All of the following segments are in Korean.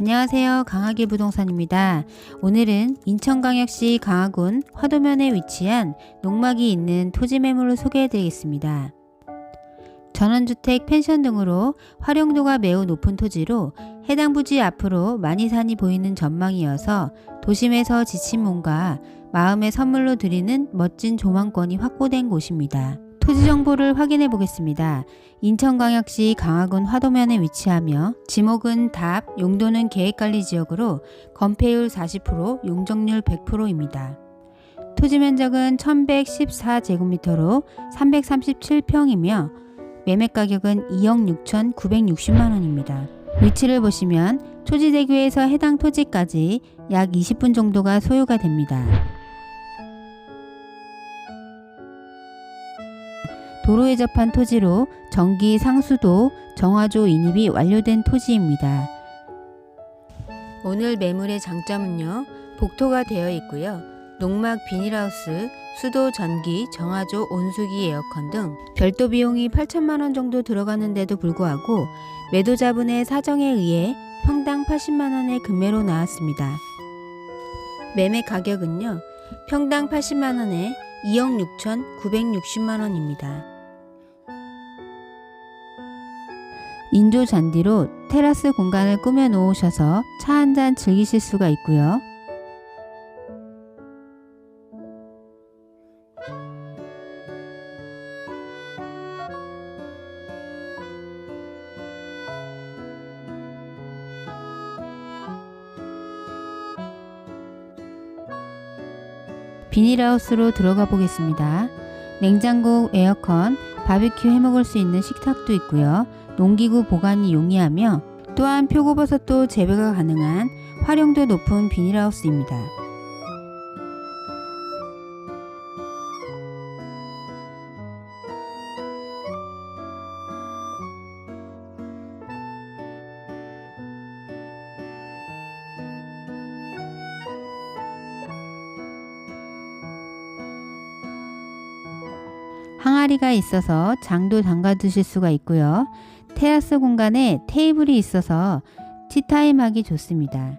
안녕하세요. 강하길 부동산입니다. 오늘은 인천광역시 강화군 화도면에 위치한 농막이 있는 토지 매물을 소개해 드리겠습니다. 전원주택, 펜션 등으로 활용도가 매우 높은 토지로 해당 부지 앞으로 많이 산이 보이는 전망이어서 도심에서 지친 몸과 마음의 선물로 드리는 멋진 조망권이 확보된 곳입니다. 토지 정보를 확인해 보겠습니다. 인천광역시 강화군 화도면에 위치하며 지목은 답, 용도는 계획관리 지역으로 건폐율 40%, 용적률 100%입니다. 토지 면적은 1114제곱미터로 337평이며 매매 가격은 2억 6,960만 원입니다. 위치를 보시면 초지대교에서 해당 토지까지 약 20분 정도가 소요가 됩니다. 도로에 접한 토지로 전기 상수도 정화조 인입이 완료된 토지입니다. 오늘 매물의 장점은요. 복토가 되어 있고요. 농막 비닐하우스, 수도 전기, 정화조 온수기 에어컨 등 별도 비용이 8천만 원 정도 들어가는데도 불구하고 매도자분의 사정에 의해 평당 80만 원의 금매로 나왔습니다. 매매 가격은요. 평당 80만 원에 2억 6,960만 원입니다. 인조 잔디로 테라스 공간을 꾸며 놓으셔서 차 한 잔 즐기실 수가 있고요. 비닐하우스로 들어가 보겠습니다. 냉장고, 에어컨, 바비큐 해 먹을 수 있는 식탁도 있고요. 농기구 보관이 용이하며 또한 표고버섯도 재배가 가능한 활용도 높은 비닐하우스입니다. 항아리가 있어서 장도 담가 두실 수가 있고요. 테라스 공간에 테이블이 있어서 티타임 하기 좋습니다.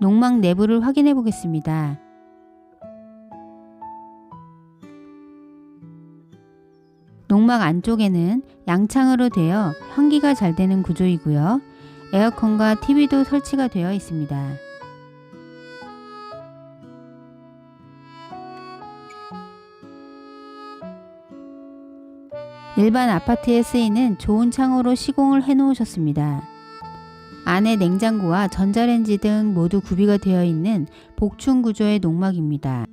농막 내부를 확인해 보겠습니다. 농막 안쪽에는 양창으로 되어 환기가 잘 되는 구조이고요. 에어컨과 TV도 설치가 되어 있습니다. 일반 아파트에 쓰이는 좋은 창호로 시공을 해 놓으셨습니다. 안에 냉장고와 전자레인지 등 모두 구비가 되어 있는 복층 구조의 농막입니다.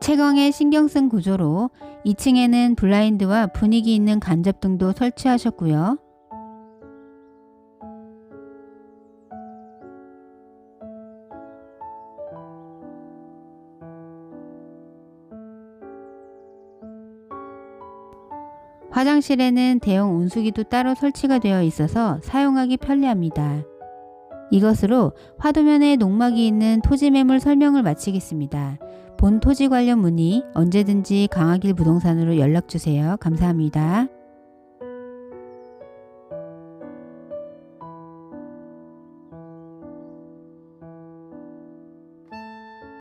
채광에 신경 쓴 구조로 2층에는 블라인드와 분위기 있는 간접 등도 설치하셨고요. 화장실에는 대형 온수기도 따로 설치가 되어 있어서 사용하기 편리합니다. 이것으로 화도면에 농막이 있는 토지 매물 설명을 마치겠습니다. 본 토지 관련 문의 언제든지 강하길 부동산으로 연락 주세요. 감사합니다.